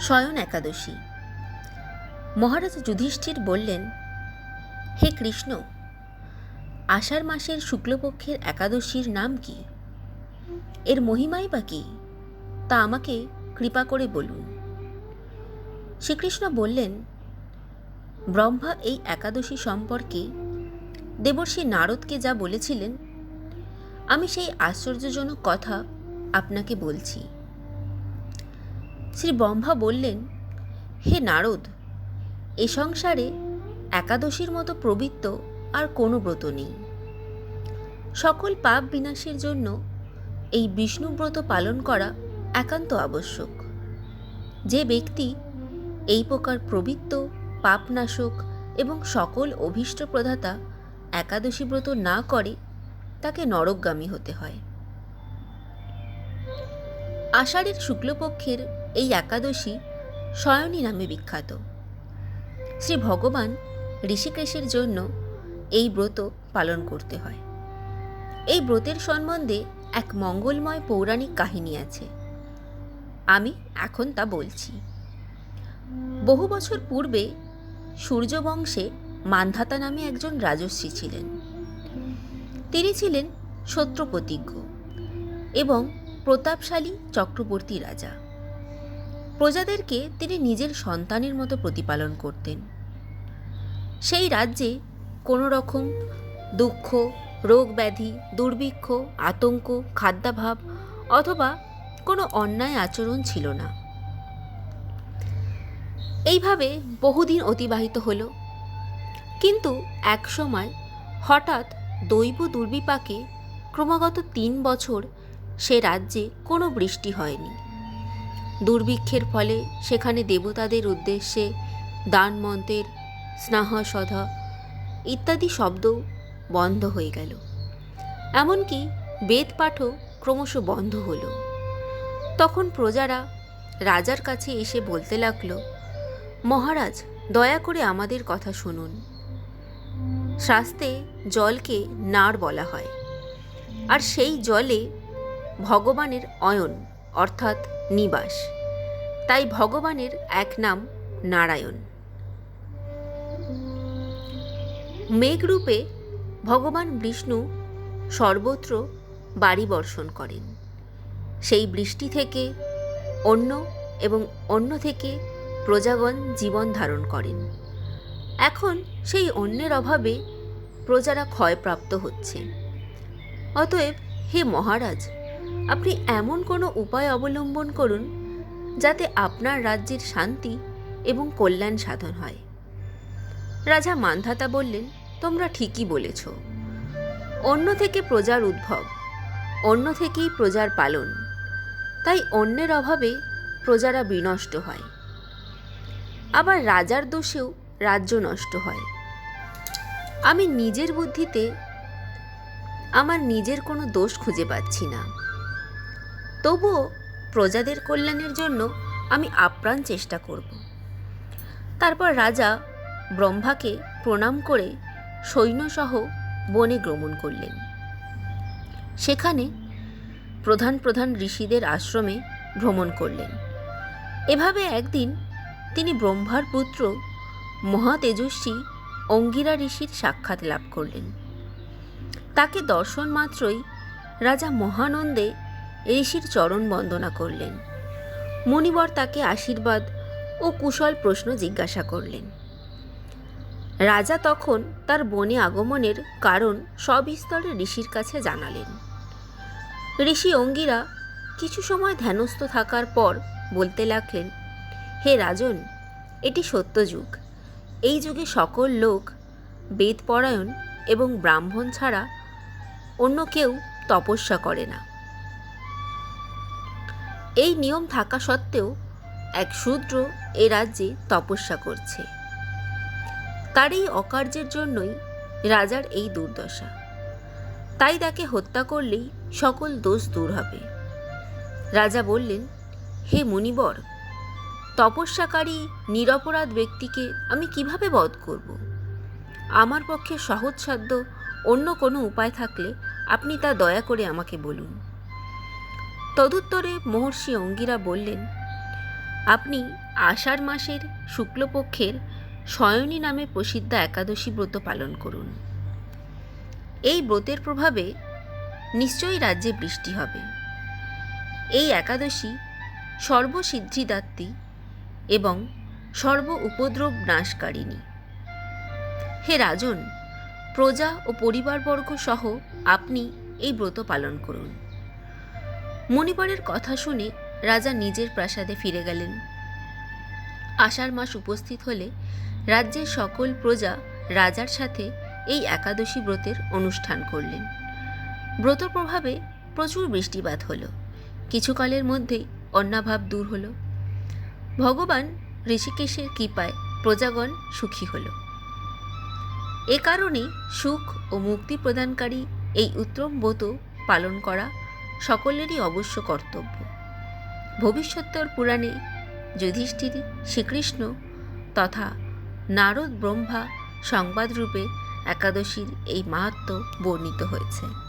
শয়ন একাদশী। মহারাজ যুধিষ্ঠির বললেন, হে কৃষ্ণ, আষাঢ় মাসের শুক্লপক্ষের একাদশীর নাম কি? এর মহিমাই বা কি? তা আমাকে কৃপা করে বলুন। শ্রীকৃষ্ণ বললেন, ব্রহ্মা এই একাদশী সম্পর্কে দেবর্ষী নারদকে যা বলেছিলেন, আমি সেই আশ্চর্যজনক কথা আপনাকে বলছি। শ্রী ব্রহ্মা বললেন, হে নারদ, এ সংসারে একাদশীর মতো প্রবৃত্ত আর কোনো ব্রত নেই। সকল পাপ বিনাশের জন্য এই বিষ্ণু ব্রত পালন করা একান্ত আবশ্যক। যে ব্যক্তি এই প্রকার প্রবৃত্ত, পাপনাশক এবং সকল অভীষ্ট প্রদাতা একাদশী ব্রত না করে, তাকে নরকগামী হতে হয়। আষাঢ়ের শুক্লপক্ষের এই একাদশী শয়নী নামে বিখ্যাত। শ্রী ভগবান ঋষিকেশের জন্য এই ব্রত পালন করতে হয়। এই ব্রতের সম্বন্ধে এক মঙ্গলময় পৌরাণিক কাহিনী আছে। আমি এখন তা বলছি। বহু বছর পূর্বে সূর্যবংশে মান্ধাতা নামে একজন রাজর্ষি ছিলেন। তিনি ছিলেন সত্যপ্রতিজ্ঞ এবং প্রতাপশালী চক্রবর্তী রাজা। প্রজাদেরকে তিনি নিজের সন্তানের মতো প্রতিপালন করতেন। সেই রাজ্যে কোনো রকম দুঃখ রোগ ব্যাধি দুর্ভিক্ষ, আতঙ্ক, খাদ্যাভাব অথবা কোনো অন্যায় আচরণ ছিল না। এইভাবে বহুদিন অতিবাহিত হলো। কিন্তু এক সময় হঠাৎ দৈব দুর্বিপাকে ক্রমাগত তিন বছর সে রাজ্যে কোনো বৃষ্টি হয়নি। দুর্ভিক্ষের ফলে সেখানে দেবতাদের উদ্দেশ্যে দান মন্ত্রের, স্নাহ সধা ইত্যাদি শব্দ বন্ধ হয়ে গেল। এমনকি বেদ পাঠও ক্রমশ বন্ধ হলো। তখন প্রজারা রাজার কাছে এসে বলতে লাগল, মহারাজ, দয়া করে আমাদের কথা শুনুন। শাস্তে জলকে নাড় বলা হয়। আর সেই জলে ভগবানের অয়ন, অর্থাৎ নিবাস। তাই ভগবানের এক নাম নারায়ণ। মেঘরূপে ভগবান বিষ্ণু সর্বত্র বাড়ি বর্ষণ করেন। সেই বৃষ্টি থেকে অন্য এবং অন্য থেকে প্রজাগণ জীবন ধারণ করেন। এখন সেই অন্যের অভাবে প্রজারা ক্ষয়প্রাপ্ত হচ্ছে। অতএব হে মহারাজ, আপনি এমন কোনো উপায় অবলম্বন করুন যাতে আপনার রাজ্যের শান্তি এবং কল্যাণ সাধন হয়। রাজা মান্ধাতা বললেন, তোমরা ঠিকই বলেছ। অন্য থেকে প্রজার উদ্ভব, অন্য থেকেই প্রজার পালন। তাই অন্যের অভাবে প্রজারা বিনষ্ট হয়। আবার রাজার দোষেও রাজ্য নষ্ট হয়। আমি নিজের বুদ্ধিতে আমার নিজের কোনো দোষ খুঁজে পাচ্ছি না। তবুও প্রজাদের কল্যাণের জন্য আমি আপ্রাণ চেষ্টা করব। তারপর রাজা ব্রহ্মাকে প্রণাম করে সৈন্যসহ বনে গমন করলেন। সেখানে প্রধান প্রধান ঋষিদের আশ্রমে ভ্রমণ করলেন। এভাবে একদিন তিনি ব্রহ্মার পুত্র মহাতেজস্বী অঙ্গিরা ঋষির সাক্ষাৎ লাভ করলেন। তাকে দর্শন মাত্রই রাজা মহানন্দে ঋষির চরণ বন্দনা করলেন। মণিবর তাকে আশীর্বাদ ও কুশল প্রশ্ন জিজ্ঞাসা করলেন। রাজা তখন তার বনে আগমনের কারণ সবিস্তরে ঋষির কাছে জানালেন। ঋষি অঙ্গিরা কিছু সময় ধ্যানস্থ থাকার পর বলতে লাগলেন, হে রাজন, এটি সত্য যুগ। এই যুগে সকল লোক বেদপরায়ণ এবং ব্রাহ্মণ ছাড়া অন্য কেউ তপস্যা করে না। এই নিয়ম থাকা সত্ত্বেও এক শূদ্র এ রাজ্যে তপস্যা করছে। তার এই অকার্যের জন্যই রাজার এই দুর্দশা। তাই তাকে হত্যা করলেই সকল দোষ দূর হবে। রাজা বললেন, হে মুনিবর, তপস্যাকারী নিরপরাধ ব্যক্তিকে আমি কীভাবে বধ করব? আমার পক্ষে সহজসাধ্য অন্য কোনো উপায় থাকলে আপনি তা দয়া করে আমাকে বলুন। তদুত্তরে মহর্ষি অঙ্গিরা বললেন, আপনি আষাঢ় মাসের শুক্লপক্ষের শয়নী নামে প্রসিদ্ধ একাদশী ব্রত পালন করুন। এই ব্রতের প্রভাবে নিশ্চয়ই রাজ্যে বৃষ্টি হবে। এই একাদশী সর্বসিদ্ধিদাত্রী এবং সর্ব উপদ্রব নাশকারিণী। হে রাজন, প্রজা ও পরিবারবর্গ সহ আপনি এই ব্রত পালন করুন। মণিবরের কথা শুনে রাজা নিজের প্রাসাদে ফিরে গেলেন। আষাঢ় মাস উপস্থিত হলে রাজ্যের সকল প্রজা রাজার সাথে এই একাদশী ব্রতের অনুষ্ঠান করলেন। ব্রত প্রভাবে প্রচুর বৃষ্টিপাত হলো। কিছুকালের মধ্যেই অন্নাভাব দূর হলো। ভগবান ঋষিকেশের কৃপায় প্রজাগণ সুখী হল। এ কারণে সুখ ও মুক্তি প্রদানকারী এই উত্তম ব্রত পালন করা সকলেরই অবশ্য কর্তব্য। ভবিষ্যত্তর পুরাণে যুধিষ্ঠির শ্রীকৃষ্ণ তথা নারদ ব্রহ্মা সংবাদরূপে একাদশীর এই মাহাত্ম বর্ণিত হয়েছে।